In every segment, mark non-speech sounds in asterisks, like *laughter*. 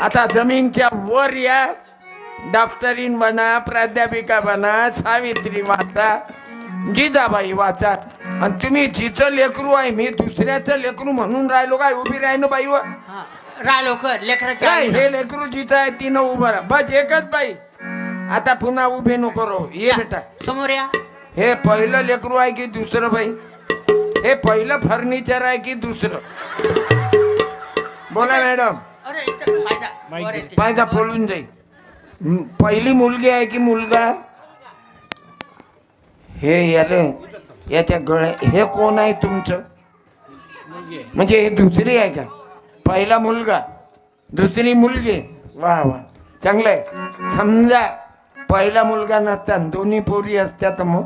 आता जमीनच्या वर या. डॉक्टरीन बना प्राध्यापिका बना सावित्री वाचा जिजाबाई वाचा. आणि तुम्ही जिचं लेकरू आहे मी दुसऱ्याचं लेकरू म्हणून राहिलो काय? उभी राहिनो बाई व. हा राह लवकर लेकराच्या काय. हे लेकरू जिचं आहे तिनं उभं राहा. बस एकच बाई. आता पुन्हा उभे नको रो ये या, बेटा. समोर या. हे पहिलं लेकरू आहे की दुसरं बाई? हे पहिलं फर्निचर आहे की दुसरं? बोला मॅडम. फायदा पळून जाईल. पहिली मुलगी आहे की मुलगा? हे याले याच्या गळ्या हे कोण आहे तुमचं? म्हणजे हे दुसरी आहे का? पहिला मुलगा दुसरी मुलगी. वा वा. चांगलं आहे. समजा पहिला मुलगा नसता आणि दोन्ही पोरी असत्या तर मग.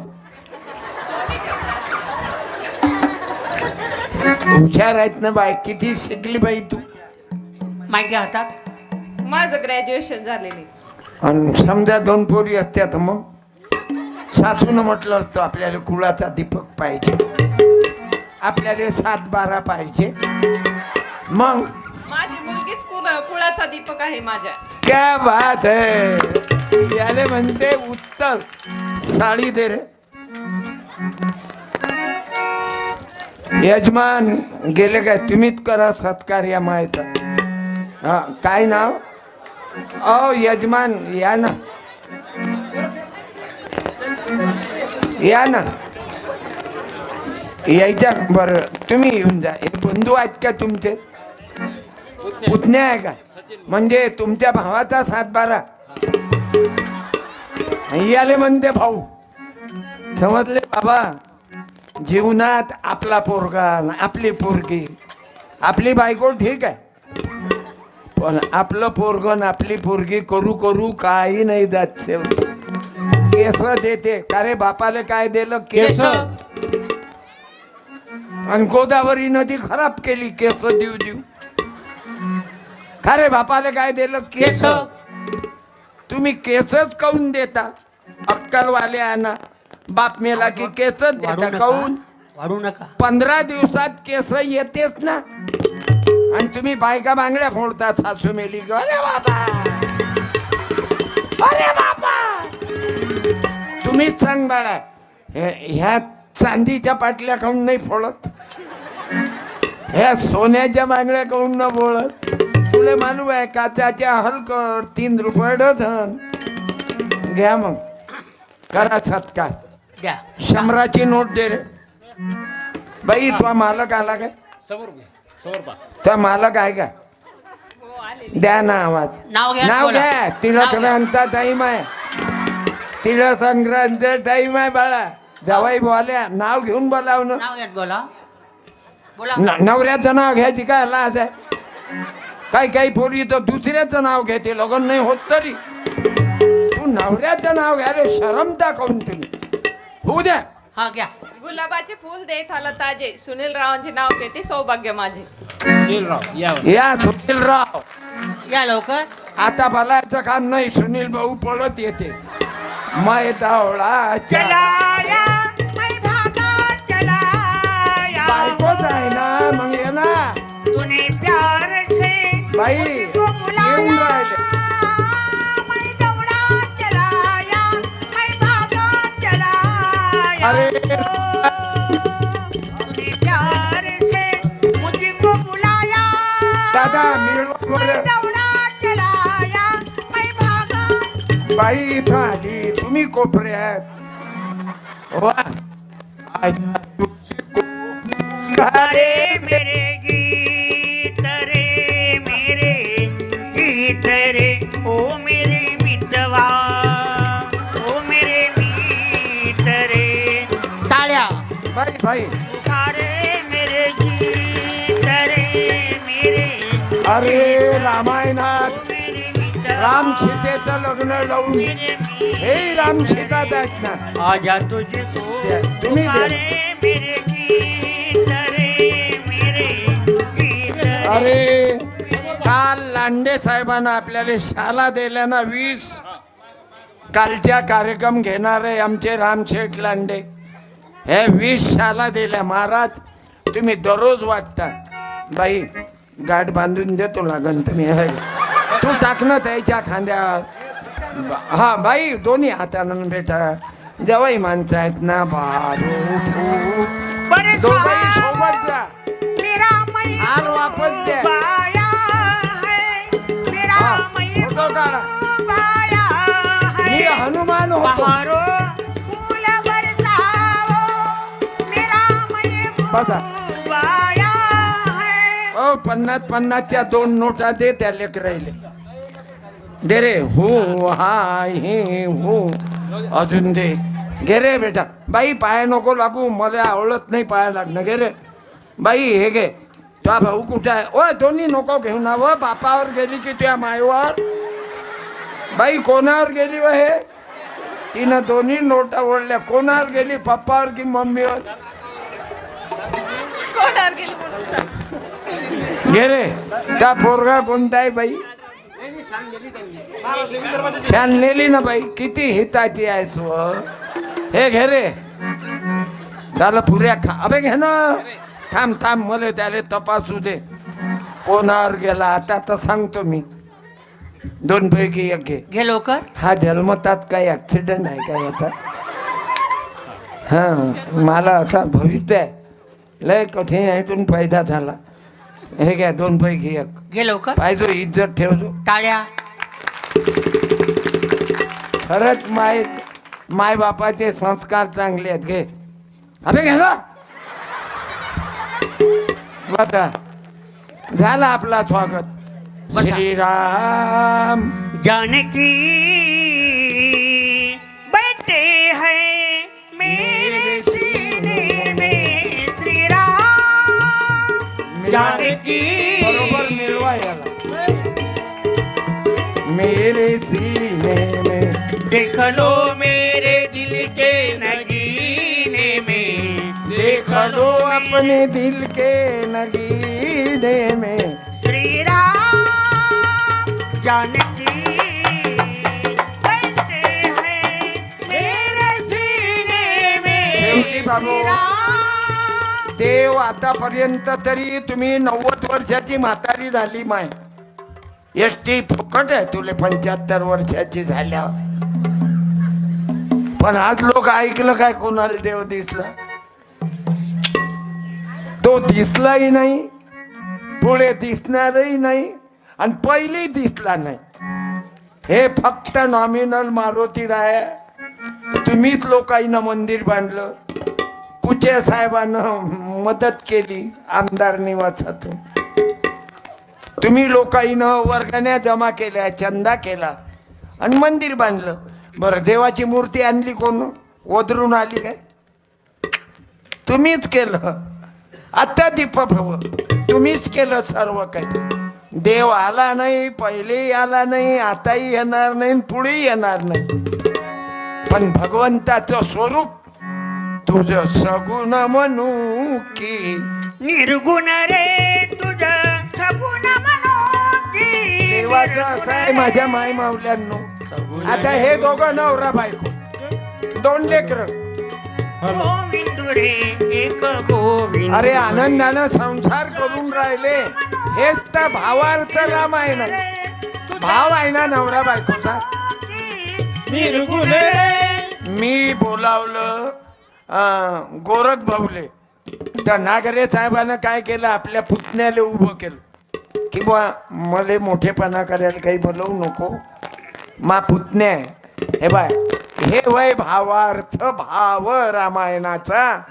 हुशार आहेत ना बाय किती शिकली बाई तू. घ्या हातात. माझं ग्रॅज्युएशन झालेले आणि समजा दोन पोरी असत्या तर मग. सासून म्हटलं असतं आपल्याला कुळाचा दीपक पाहिजे. आपल्याला सात बारा पाहिजे. मग माझी मुलगीच कुळ- कुळाचा दीपक आहे माझ्या. क्या बात है. याले म्हणते उत्तर साडी दे रे. यजमान गेले काय तुम्हीच करा सत्कार या मायचा. हा काय नाव अ यजमान या ना या ना यायच्या बरं तुम्ही येऊन जा हे बंधू आहेत का तुमचे पुतण्या आहे का म्हणजे तुमच्या भावाचा सातबारा याले म्हणते भाऊ समजले बाबा जीवनात आपला पोरगा आपली पोरगी आपली बायको ठीक आहे पण आपलं पोरगण आपली पोरगी करू करू काही नाही जात शेवटी. केस देते. का रे बापाले काय दिलं? केस. आणि गोदावरी नदी खराब केली. केस देऊ देऊ. का रे बापाले काय दिलं? केस. तुम्ही केसच काऊन देता? अक्कलवाले आणा. बाप मेला की केसच देता काऊन? पंधरा दिवसात केस येतेच ना? आणि तुम्ही बायका बांगड्या फोडता सासू मेली. अरे बाबा! अरे बाबा! तुम्हीच सांग बाळा हे- ह्या चांदीच्या पाटल्या काऊन नाही फोडत? ह्या सोन्याच्या बांगड्या काऊन न बोलत तुले मालूम आहे काचाच्या हलकर तीन रुपये डझन. घ्या मग. करा सत्कार. शंभराची नोट दे रे. बाई तो मालक आला काय? समोर समोर पा तो मालक आहे का? हो द्या ना आवाज. नाव घ्या नाव बोला. घ्या. तिला नाव घ्या. संक्रांतचा टाइम आहे टाइम आहे बाळा. दवाई बोल्या नाव घेऊन बोलाव ना. नाव बोला. बोला. न- नवऱ्याचं नाव घ्यायची काय लाज आहे? काही काही पोरी तर दुसऱ्याचं नाव घेते लग्न नाही होत तरी. तू नवऱ्याचं नाव घ्यायला शरम दाखवून तुम्ही. होऊ द्या. हा घ्या. गुलाबाचे फुल देठाला ताजे. सुनील रावांचे नाव घेते सौभाग्य माझे राव या. या सुनील राव या लवकर. आता बोलायचं काम नाही सुनील भाऊ पळत येते. मै धावळा चलाया बाई इथं आली तुम्ही कोपऱ्यात वा आज तुझी को- अरे मेरे गीत रे मेरे गीत रे ओ मेरे मितवा ओ मेरे मीत रे। टाळ्या बाई बाई अरे मेरे गीत रे मेरे अरे मितवा राम सीतेचं लग्न लावून हे राम आहेत ना आजा द्या, तुम्ही. अरे काल लांडे साहेबांना आपल्याला शाला दिल्या ना वीस. कालच्या कार्यक्रम घेणारे आमचे रामशेठ लांडे. हे वीस शाला दिल्या महाराज. तुम्ही दररोज वाटता. बाई गाठ बांधून देतो लागन तुम्ही हे. तू टाक ना त्याच्या खांद्यावर. हा बाई दोन्ही हातानं बेटा. जवाई माणसं आहेत ना बारू बरे दोघंही सोबत जा. मेरा मैं हार वापस फोटो काढा. हनुमान होतो. बघा. पन्नास पन्नासच्या दोन नोटा दे त्या लेकराईले. दे रे हो हाय हे हो अजून दे. घे रे बेटा. बाई पाय नको लागू मला आवडत नाही पाया लागणं. घे रे. बाई हे घे. तुझा भाऊ कुठं आहे? ओ दोन्ही नको घेऊन व बापावर गेली की तुझ्या मायवर. बाई कोणावर गेली व हे? तिनं दोन्ही नोटा ओढल्या. कोणावर गेली? पप्पावर की मम्मीवर? कोणावर गेली रे. त्या पोरगा कोणता आहे बाई? फॅन नेली ना बाई. किती हिताची आहे स्व हे? घे रे. झालं पुऱ्या खा. अबे घे ना. थांब थांब मला त्याला तपासू दे. कोणावर गेला? आता तर सांगतो मी. दोन पैकी एक घे. घे लवकर. हा जन्मतात काही ऍक्सिडेंट आहे काय आता? हा मला असा भविष्य आहे. लय कठीण आहे इथून पैदा झाला. हे घ्या दोन पैकी एक. घे लवकर. पाहिजो इज्जत ठेवजो. टाळ्या. खरंच माय माय बापाचे संस्कार चांगले आहेत घे. अबे घे ना. बघा झाला आपला स्वागत. बसा. श्रीराम. जानकी बैठे हैं मेरे सीने में श्री राम जानकी मेरे सीने में। देख लो मेरे दिल के नगीने में। देख लो अपने दिल के नगीने में। श्री राम जानकी बैठे हैं मेरे सीने में। शेवटी बाबू. देव आतापर्यंत तरी तुम्ही नव्वद वर्षाची म्हातारी झाली माय. एस टी फुकट आहे तुले पंच्याहत्तर वर्षाची झाल्यावर. पण आज लोक ऐकलं काय कोणाला देव दिसला? तो दिसलाही नाही पुढे दिसणारही नाही आणि पहिली दिसला नाही. हे फक्त नॉमिनल मारुती राय. तुम्हीच लोकांना मंदिर बांधलं. कुचे साहेबानं मदत केली आमदार निवासातून. तुम्ही लोकाईनं वर्गण्या जमा केल्या चंदा केला आणि मंदिर बांधलं. बरं देवाची मूर्ती आणली कोण? ओदरून आली काय? तुम्हीच केलं. आत्ता दीपक तुम्हीच केलं सर्व काही. देव आला नाही पहिलेही आला नाही आताही येणार नाही पुढेही येणार नाही. पण भगवंताचं स्वरूप तुझं सगुण म्हणू की निर्गुण रे. देवाचं असं आहे माझ्या माय मावल्यांनो आता हे दोघं नवरा बायको. दोन लेकर. अरे आनंदानं संसार करून राहिले. हेच तर भावार्थ राम आहे. ना. भाव आहे ना नवरा बायकोचा. मी बोलावलं गोरख भाऊले. त्या नागरे साहेबानं काय केलं? आपल्या पुतण्याला उभं केलं. किंवा मले मोठेपणा करायला काही बोलवू नको. मा पुतण्या हे बाय हे वय भावार्थ भाव रामायणाचा.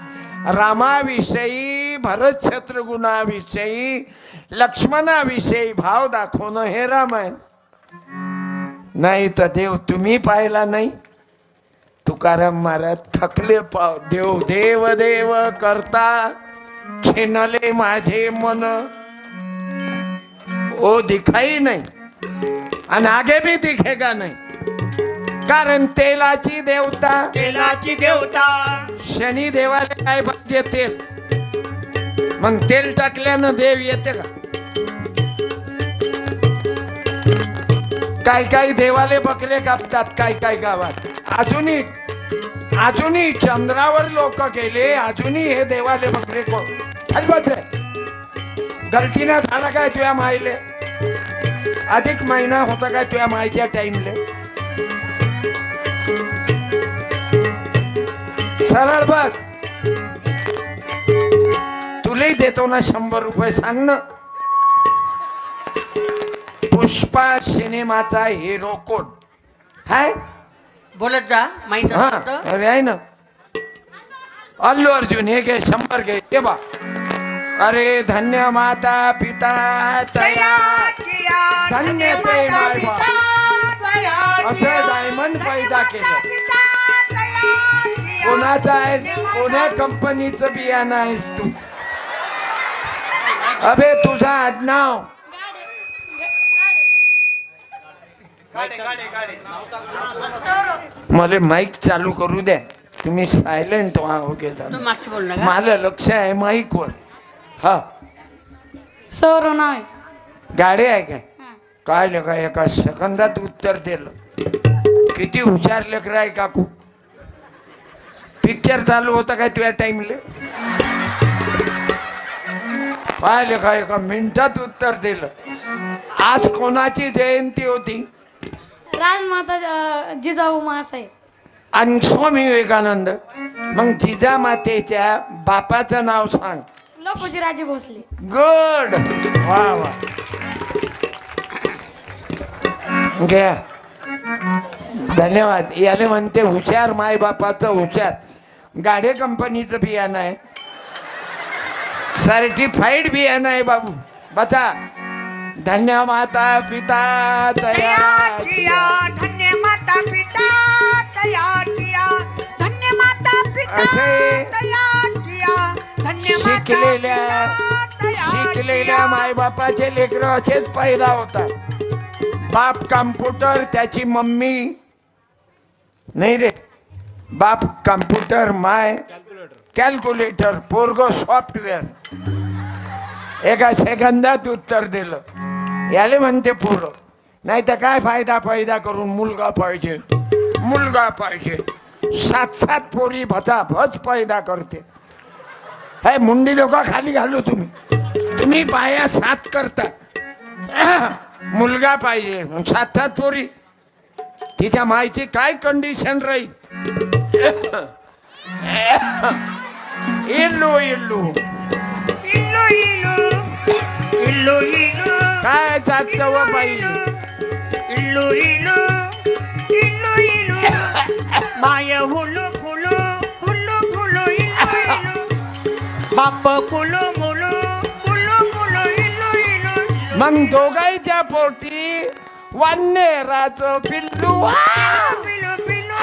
रामाविषयी भरत शत्रुगुणाविषयी लक्ष्मणाविषयी भाव दाखवणं हे रामायण. नाही तर देव तुम्ही पाहिला नाही. तुकाराम महाराज थकले पाव देव देव देव करता छिनले माझे मन. ओ दिखाई नाही आणि आगे भी दिखेगा नाही। कारण तेलाची देवता तेलाची देवता। शनी देवाला काय पाहिजे तेल मग तेल टाकल्यानं देव येते का? काय काय देवाले बकरे कापतात काय काय गावात? अजूनही अजूनही चंद्रावर लोक गेले अजूनही हे देवाले बकरे कोण गलतीनं झाला काय तुझ्या माईले? अधिक महिना होता काय तुझ्या मायच्या टाइमले सरळ बघ. तुलाही देतो ना शंभर रुपये सांग ना. पुष्पा सिनेमाचा हिरो कोण? हाय? बोलत जा माहीत हा. अरे आहे ना. अल्लू अर्जुन हे घे शंभर घे ते बा. अरे धन्य माता पिता तया किया धन्य ते माय असं डायमंड पैदा केलं. पिता तया किया कोणाचं आहेस? कोण्या कंपनीचं बियाणं आहेस तू? अबे तुझा आडनाव मला माईक चालू करू द्या. तुम्ही सायलेंट व्हा ओके का? मला लक्ष आहे माईकवर हा. आहे. गाडी आहे काय? काय लेखा एका सेकंदात उत्तर दिलं. किती हुशार लेकर आहे काकू. पिक्चर चालू होता काय तुझ्या टाइमले काय लेखा एका मिनिटात उत्तर दिलं. आज कोणाची जयंती होती? राजमाता जिजाऊ मासाहेब आणि स्वामी विवेकानंद. मग जिजामातेच्या बापाचं नाव सांग. लोकोजी राजे भोसले. गुड. वा वा. घ्या. धन्यवाद. याले म्हणते हुशार माय बापाचं हुशार. गाडे कंपनीचं बियाणं आहे. सर्टिफाईड बियाणं आहे बाबू. बचा धन्य माता पिता तया धन्य माता पिता तया किया. धन्य माता पिता असे. शिकलेल्या शिकलेल्या. मायबापाचे लेकर असेच पैदा होतात. बाप कम्प्युटर त्याची मम्मी. नाही रे. बाप कम्प्युटर माय. कॅल्क्युलेटर पोरगो सॉफ्टवेअर. एका सेकंदात उत्तर दिलं. याले म्हणते पोरं नाही तर काय फायदा पैदा करून मुलगा पाहिजे. मुलगा पाहिजे. सात सात पोरी भचा भच पैदा करते. हे मुंडी लोक खाली घालू तुम्ही. तुम्ही बाया सात करता. मुलगा पाहिजे सात पोरी. तिच्या मायची काय कंडिशन राहील? इल्लू इल्लू. इल्लू इल्लू. इल्लू इल्लू. काय चालतं व बाई? इल्लू इल्लू. इल्लू इल्लू. *laughs* माय हुलू बाप कुलू मुलू कुलू कुलू इल्लू इल्लू मग दोघांच्या पोटी वान्नेराचं पिल्लू! पिलू पिलू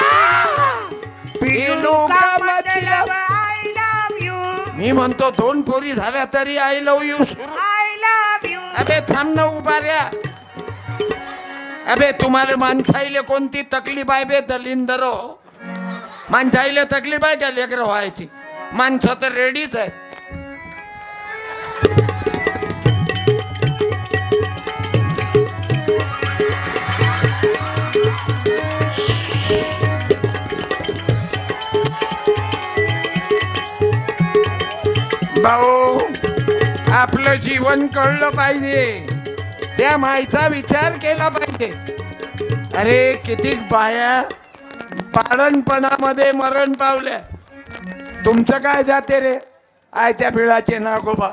पिल्लू का मतलब? आय लव्ह यू मी म्हणतो दोन पोरी झाल्या तरी आय लव यू सुरू. आय लव्ह यू अबे थांब ना उभा ऱ्या. अबे तुम्हाला माणसाईले कोणती तकलीफ आहे बे दलिंदर? हो माणसाईले तकलीफ आहे का लेकर व्हायची? माणसं तर रेडीच आहे भाऊ आपलं जीवन कळलं पाहिजे. त्या मायचा विचार केला पाहिजे. अरे किती बाया पाडणपणामध्ये मरण पावल्या. तुमचं काय जाते रे? आयत्या बिळाचे नागोबा.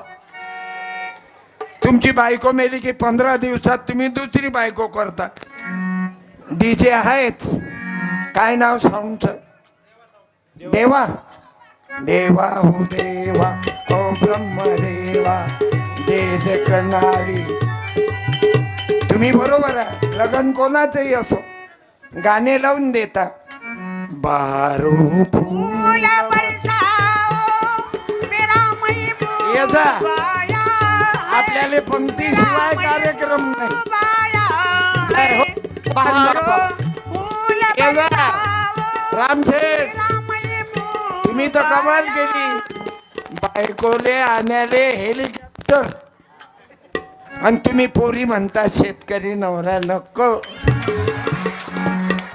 तुमची बायको मेली की पंधरा दिवसात तुम्ही दुसरी बायको करता. डीजे आहेच. काय नाव साऊंडचं देवा. देवा हो देवा हो ब्रह्मदेवा दे दे करणारी. तुम्ही बरोबर आहे लग्न कोणाचंही असो गाणे लावून देता. बारो फूल फूल बरसाओ मेरा महबूब ये जा. आया आपल्याला पंक्तीशिवाय कार्यक्रम नाही. हो? रामशेठ तुम्ही तर कमाल केली. बायकोले आण्याले हेलिकॉप्टर. आणि तुम्ही पोरी म्हणता शेतकरी नवरा नको.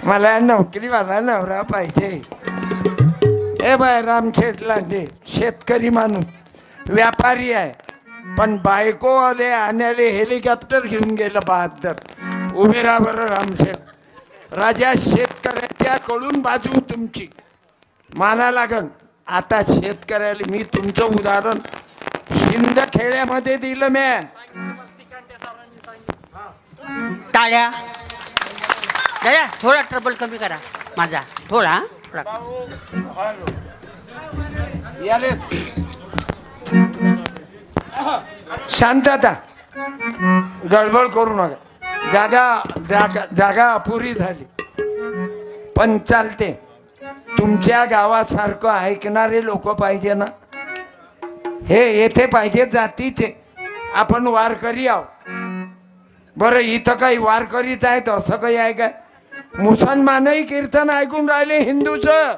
मला नोकरीवाला नवरा पाहिजे. हे बाय रामशेठ लांडे शेतकरी माणूस. व्यापारी आहे. पण बायको आले आण्याले हेलिकॉप्टर घेऊन गेलं बहात्तर. उभे राहा बरं रामशेठ राजा शेतकऱ्याच्या कडून बाजू तुमची. माना लागन. आता शेतकऱ्याला मी तुमचं उदाहरण शिंदखेड्यामध्ये दिलं मी टाळ्या. दादा थोडा ट्रबल कमी करा. माझा. थोडा हा? थोडा. यालेच. शांतता. गडबड करू नका. जागा जागा जागा अपुरी झाली. पण चालते. तुमच्या गावासारखं ऐकणारे लोक पाहिजे ना? हे येथे पाहिजे जातीचे. आपण वारकरी आहो बरं इथं काही वारकरीच आहेत असं काही आहे काय? मुसलमानही कीर्तन ऐकून राहिले हिंदूचं.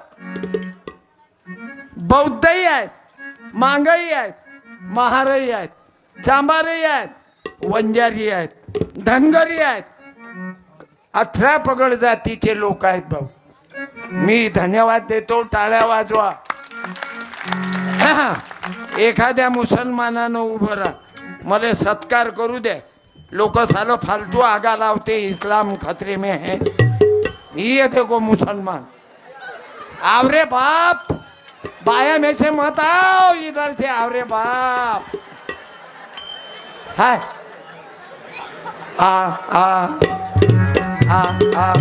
बौद्धही आहेत मांगही आहेत महारही आहेत चांबारही आहेत वंजारी आहेत धनगरी आहेत. अठरा पगड जातीचे लोक आहेत भाऊ. मी धन्यवाद देतो टाळ्या वाजवा. *laughs* एखाद्या मुसलमानानं उभं राहा. मला सत्कार करू दे. लोक सारं फालतू आगा लावते इस्लाम खतरे में है. ये देखो मुसलमान. आवरे बाप. बाया में से मत आओ इधर से आवरे बाप. हाय. आ आ आ आ.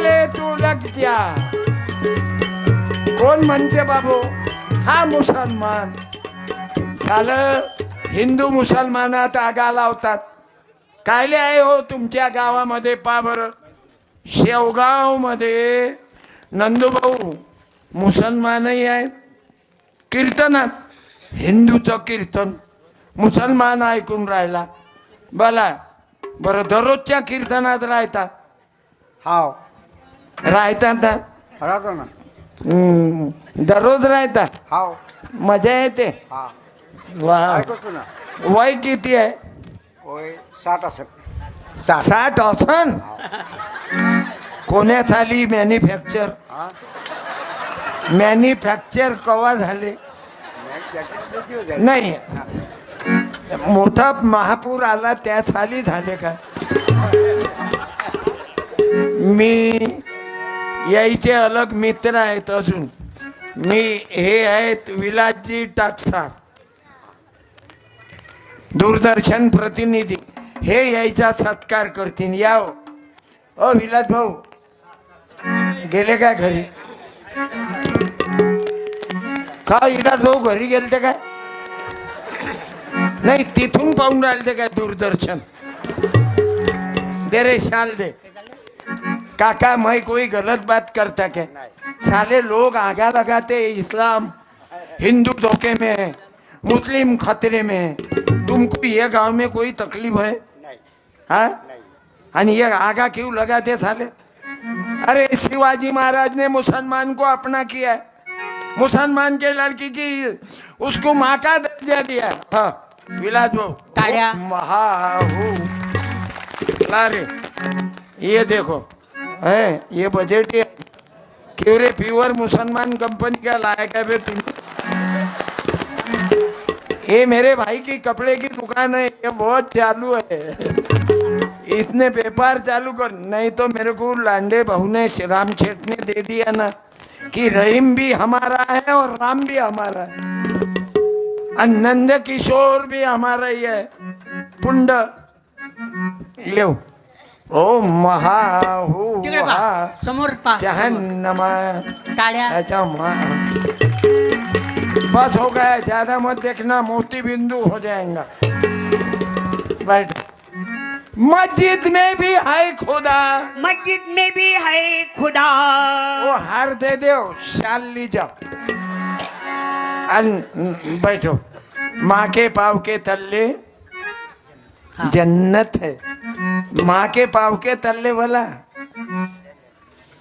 गले तू लग जा कोण म्हणते बाबू? हा मुसलमान. झालं हिंदू मुसलमानात आगा लावतात. कायले आहे हो तुमच्या गावामध्ये पा बरं? शेवगावमध्ये नंदूभाऊ मुसलमानही आहेत. कीर्तनात हिंदूचं कीर्तन मुसलमान ऐकून राहिला. बला बरं दररोजच्या कीर्तनात राहतात हाव. राहतात ना? राहतो ना. हम्म, दररोज राहतात? हाव. मजा येते? हा वा. ऐकतो ना. वय किती आहे? होय साठ असत साठ. साठ असन? कोण्यात आली मॅन्युफॅक्चर हा? मॅन्युफॅक्चर कवा झाले? नाही, दिवस झाले. नाही. मोठा महापूर आला त्या साली झाले का? मी यायचे अलग मित्र आहेत अजून. मी हे आहेत विलासजी टाकसार. दूरदर्शन प्रतिनिधी. हे यायचा सत्कार करतील. याव. अ ओ विलास भाऊ. गेले काय घरी? का विलास भाऊ घरी गेलते काय? नाही तिथून पाहून राहिले काय दूरदर्शन? दे रे शाल दे. काका मैं कोई गलत बात करता क्या साले लोग आगा लगाते इस्लाम। हिंदू धोखे में है मुस्लिम खतरे में है। तुमको ये गाँव में कोई तकलीफ़ है? नाही हाँ ये आगा क्यों लगाते साले? अरे शिवाजी महाराज ने मुसलमान को अपना किया है। मुसलमान के लड़की की उसको माँ का दर्जा दिया हाँ। विलास रे ये देखो। है, ये बजट है क्यों रे प्योर मुसलमान कंपनी का लायक है तुम ये मेरे भाई की कपड़े की दुकान है, ये बहुत चालू है। इसने व्यापार चालू कर, नहीं तो मेरे को लांडे बहू ने राम शेठ ने दे दिया ना, कि रहीम भी हमारा है और राम भी हमारा है। नंद किशोर भी हमारा ही है। पुंड, ले महाहू समोर जहन्नमा टाळ्या. बस हो गया ज़्यादा मत देखना मोती बिंदु हो जाएगा। बैठ। मस्जिद में भी है खुदा। मस्जिद में भी है खुदा। वो हार दे दो शाल ली जाओ बैठो। माँ के पाव के तल्ले जन्नत है। माँ के पाव के तल्ले वाला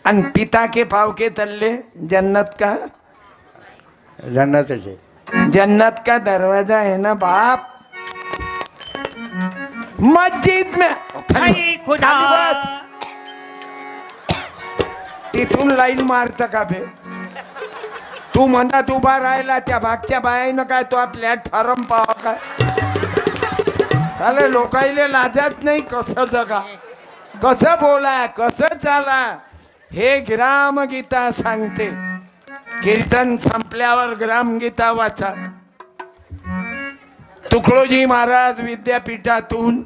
अन पिता के पाव के तल्ले जन्नत का जन्नतच आहे जन्नत का दरवाजा है ना बाप। मस्जिद में है खुदा। बस. तिथून लाईन मारत का बे? तू मनात उभा राहिला त्या मागच्या बायानं काय तो प्लॅटफॉर्म पाहा काय अरे लोकाईले लाजत नाही कसं जगा? कसं बोला कसं चाला? हे ग्रामगीता सांगते. कीर्तन संपल्यावर ग्रामगीता वाचा. तुकडोजी महाराज विद्यापीठातून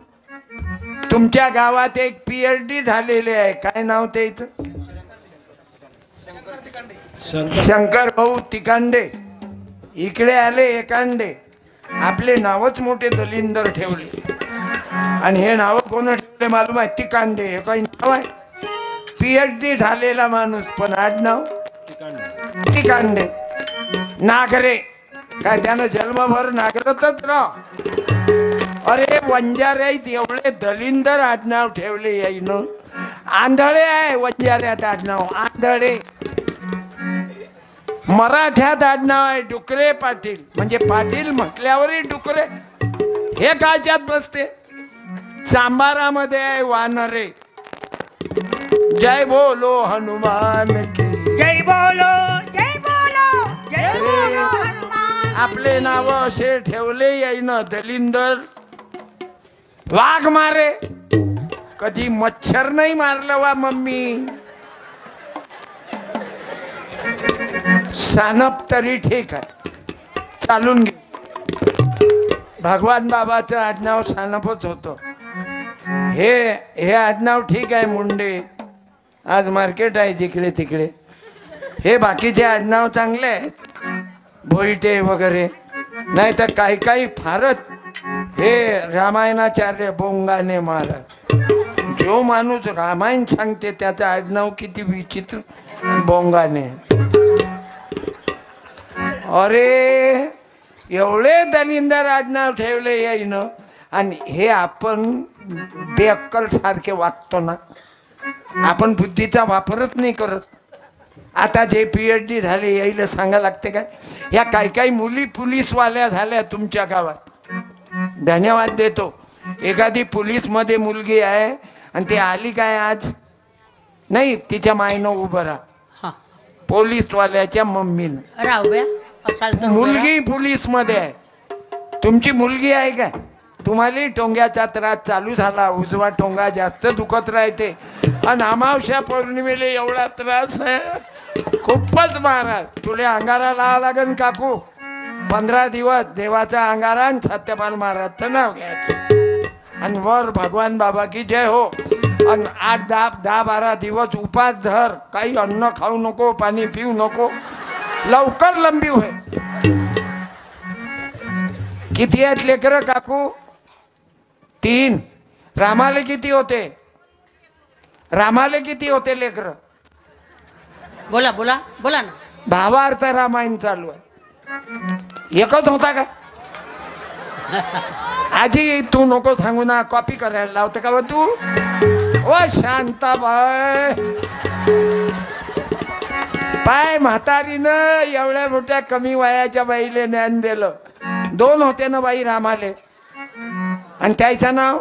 तुमच्या गावात एक पी एच डी झालेले आहे. काय नाव ते इथं? शंकर भाऊ तिकांडे. इकडे आले एकांडे. आपले नावच मोठे दलिंदर ठेवले. आणि हे नावं कोण ठेवले मालूम आहे? तिकांडे. हे काही नाव आहे? पीएच डी झालेला माणूस पण आडनाव तिकांडे. नागरे. काय त्यानं जन्मभर नागरतच राह. अरे वंजाऱ्यात एवढे दलिंदर आडनाव ठेवले याईन. आंधळे आहे वंजाऱ्यात आडनाव आंधळे. मराठ्यात आडनाव आहे डुकरे पाटील. म्हणजे पाटील म्हटल्यावरही डुकरे. हे कायच्यात बसते. चांबारामध्ये आहे वानरे. जय बोलो हनुमान की. जय बोलो जय बोलो जय बोलो हनुमान आपले नाव असे ठेवले येईन दलिंदर. वाघ मारे. कधी मच्छर नाही मारलं वा मम्मी. सानप तरी ठीक आहे. चालून घे. भगवान बाबाचं आडनाव सानपच होतं. हे हे आडनाव ठीक आहे मुंडे. आज मार्केट आहे जिकडे तिकडे. हे बाकीचे आडनाव चांगले आहेत. भोईटे वगैरे. नाही तर काही काही फारच हे रामायणाचार्य बोंगाने महाराज जो माणूस रामायण सांगते त्याचं आडनाव किती विचित्र बोंगाने. अरे! एवढे दलिंदर आडनाव ठेवले याईनं. आणि हे आपण बेअक्कल सारखे वागतो ना आपण बुद्धीचा वापरच नाही करत. आता जे पी एच डी झाले यायला सांगा लागते काय? या काही काही मुली पोलीसवाल्या झाल्या तुमच्या गावात. धन्यवाद देतो. एखादी पोलीसमध्ये मुलगी आहे आणि ती आली काय आज? नाही तिच्या मायनं उभं राहा. पोलीसवाल्याच्या मम्मीनं. राहू असाल तर. मुलगी पोलीसमध्ये आहे. तुमची मुलगी आहे काय? तुम्हाला टोंग्याचा त्रास चालू झाला. उजवा टोंगा जास्त दुखत राहते. आणि अमावस्या पौर्णिमेला एवढा त्रास आहे. खूपच महाराज. तुला अंगारा लावा लागेल काकू. पंधरा दिवस देवाचा अंगारा आणि सत्यपाल महाराजचं नाव घ्यायचं. आणि वर भगवान बाबा की जय हो. आणि आठ दहा दहा बारा दिवस उपास धर. काही अन्न खाऊ नको पाणी पिऊ नको. लवकर लंबी होय. किती आहेत लेकर काकू? तीन. रामाले किती होते? रामाले किती होते लेकर? बोला बोला बोला ना. भावार्थ रामायण चालू आहे. एकच होता का? आजी तू नको सांगू ना कॉपी करायला लावते का तू? ओ शांताबाय पाय म्हातारीनं एवढ्या मोठ्या कमी वयाच्या बाईले ज्ञान दिलं. दोन होते ना बाई रामाले. आणि त्याचं नाव?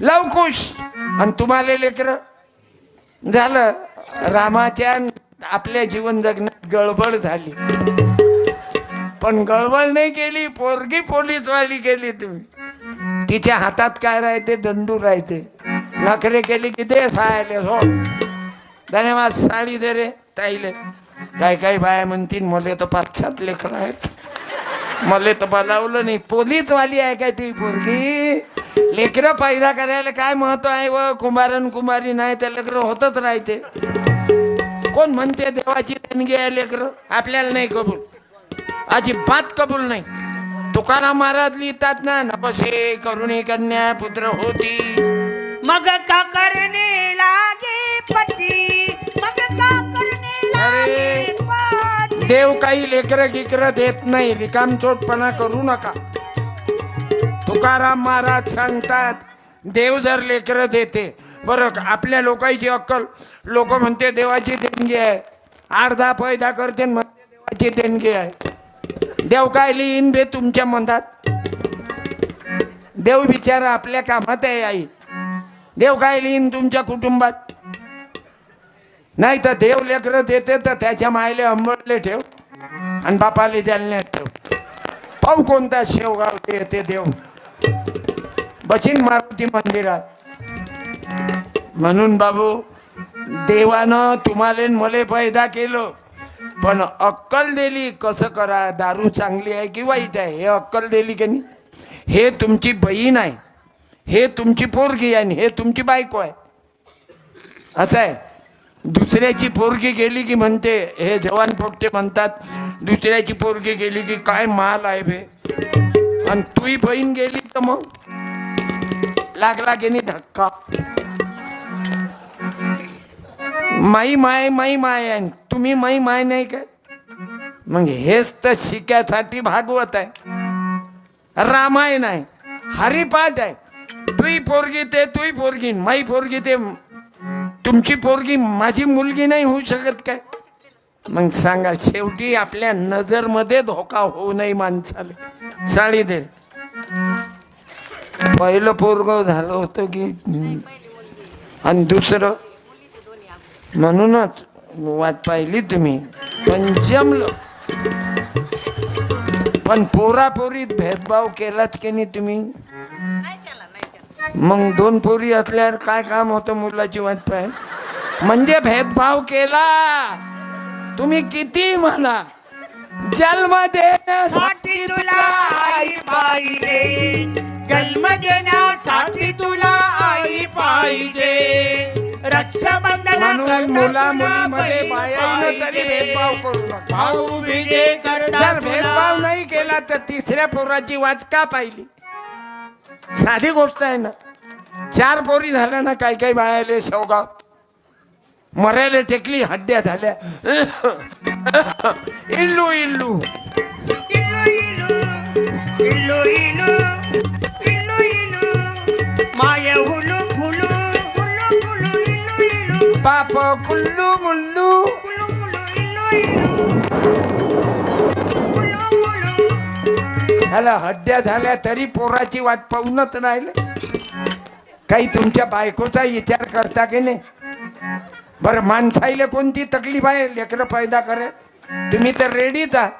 लवकुश. आणि तुम्हाला लेकर? झालं. रामाच्या आपल्या जीवन जगण्यात गडबड झाली. पण गडबड नाही केली पोरगी पोलीसवाली केली तुम्ही. तिच्या हातात काय राहते? दंडू राहते. नखरे केली की दे सायले हो. धन्यवाद साडी दे रे ताईले. काय काय बाया म्हणतील मले तर पाच सात लेकर आहेत. मले तर बोलावलं नाही. पोलीसवाली आहे काय ती पोरगी? लेकरं पैदा करायला काय महत्त्व आहे व? कुंभारन कुंभारी नाही त्या लेकरं होतच राहते. कोण म्हणते देवाची देणगी आहे लेकरं? आपल्याला नाही कबूल. अजिबात कबूल नाही. तुकाराम महाराज लिहितात ना नपसे करुणी कन्या पुत्र होती. मग का करने लागे पती? मग का करने लागे पती? देव काही लेकरं गिकरं देत नाही रिकामचोटपणा करू नका. तुकाराम महाराज सांगतात देव जर लेकरं देते बरं आपल्या लोकांची अक्कल. लोक म्हणते देवाची देणगी आहे. अर्धा पैदा करते म्हणते देवाची देणगी आहे. देव काय लिहीन बे तुमच्या मनात देव बिचारा आपल्या कामात आहे आई. देव काय लिहिन तुमच्या कुटुंबात? नाही तर देव लेकरं देते तर त्याच्या मायले अंबळले ठेव आणि बापाले जालन्यात ठेव. पाहू कोणता शेवगाव येते देव. बचिन मारुती मंदिरात. म्हणून बाबू देवानं तुम्हाला मले पैदा केलं पण अक्कल दिली कसं करा दारू चांगली आहे की वाईट आहे? हे अक्कल दिली की नाही? हे तुमची बहीण आहे. हे तुमची पोरगी आहे आणि हे तुमची बायको आहे. असं आहे. दुसऱ्याची पोरगी गेली की म्हणते हे जवान पोटते म्हणतात दुसऱ्याची पोरगी गेली की काय माल आहे बे. आणि तुही बहीण गेली तर मग? लागला गेली धक्का. माई माय माई माय आहे. तुम्ही माई माय नाही काय? मग हेच तर शिक्यासाठी भागवत आहे. रामायण आहे. हरिपाठ आहे. तुही पोरगी ते तुही पोरगी माई पोरगी ते तुमची पोरगी माझी मुलगी नाही होऊ शकत काय? मग सांगा शेवटी आपल्या नजरमध्ये धोका होऊ नये माणसाला. साडी दे. पहिलं पोरग झालं होतं की आणि दुसरं? म्हणूनच वाट पाहिली तुम्ही. पण जमलं. पण पोरापोरीत भेदभाव केलाच की नाही तुम्ही? मग दोन पोरी असल्यावर काय काम होतं मुलाची वाट पाय म्हणजे भेदभाव केला. तुम्ही किती म्हणा. जन्म देण्यासाठी साठी तुला आई पाहिजे. जन्म देण्यासाठी तुला आई पाहिजे. रक्षाबंधन म्हणून मुला मुलीमध्ये बायानं तरी भेदभाव करू नका. भाऊ विजय जर भेदभाव नाही केला तर तिसऱ्या पोराची वाट का पाहिली? साधी गोष्ट आहे ना. चार पोरी झाल्या ना काही काही बायाले शेवगाव मरायला टेकली हड्ड्या झाल्या. इल्लू इल्लू. माय हुलू फुलू पाप कुल्लू मुल्लू. झाला हड्ड्या झाल्या तरी पोराची वाट पाहूनच राहिले. काही तुमच्या बायकोचा विचार करता की नाही? बरं माणसाईले कोणती तकलीफ आहे? लेकरं पैदा करे तुम्ही तर रेडीच आहात.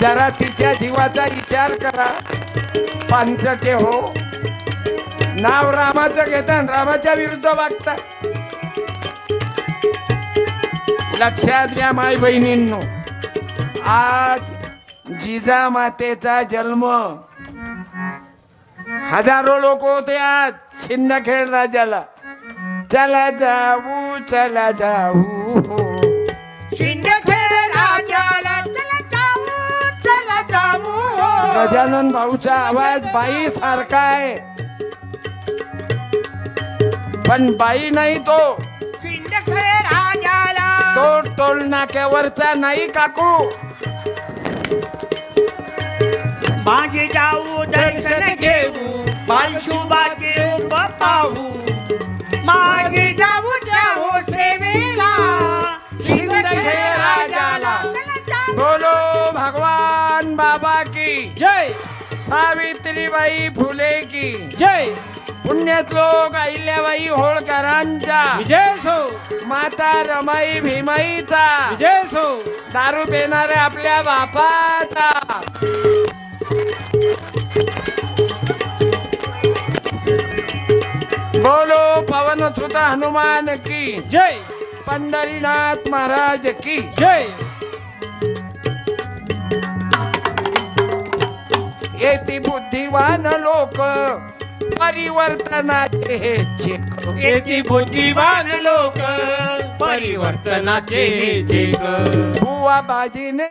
जरा तिच्या जीवाचा विचार करा. पांचटे हो. नाव रामाचं घेता रामाच्या विरुद्ध वागता. लक्षात घ्या माय बहिणींनो. आज जिजा मातेचा जन्म. हजारो लोक होते आज शिंदखेड राजाला. चला जाऊ चला जाऊ. शिंदखेड राजाला चला जाऊ चला जाऊ. गजानन भाऊचा आवाज बाई सारखा आहे. पण बाई नाही तो. तो टोल नाक्यावरचा नाही काकू. माझे जाऊ दर्शन घेऊ बालशुभाचे रूप पाहू माझे जाऊ जाऊ सेवेला. शिंदखेड राजाला बोलो भगवान बाबा की. जय. सावित्रीबाई फुले की. जय. पुण्यश्लोक अहिल्याबाई होळकरांचा विजय सो। माता रमाई भीमाईचा। विजय सो। दारू पिणाऱ्या आपल्या बापाचा। बोलो पवन सुत हनुमान की। जय। पंढरीनाथ महाराज की। जय। येती बुद्धिवान लोक। परिवर्तनाचे हे चेक येथे बुद्धिवान लोक परिवर्तनाचे जग बुवा बाजीने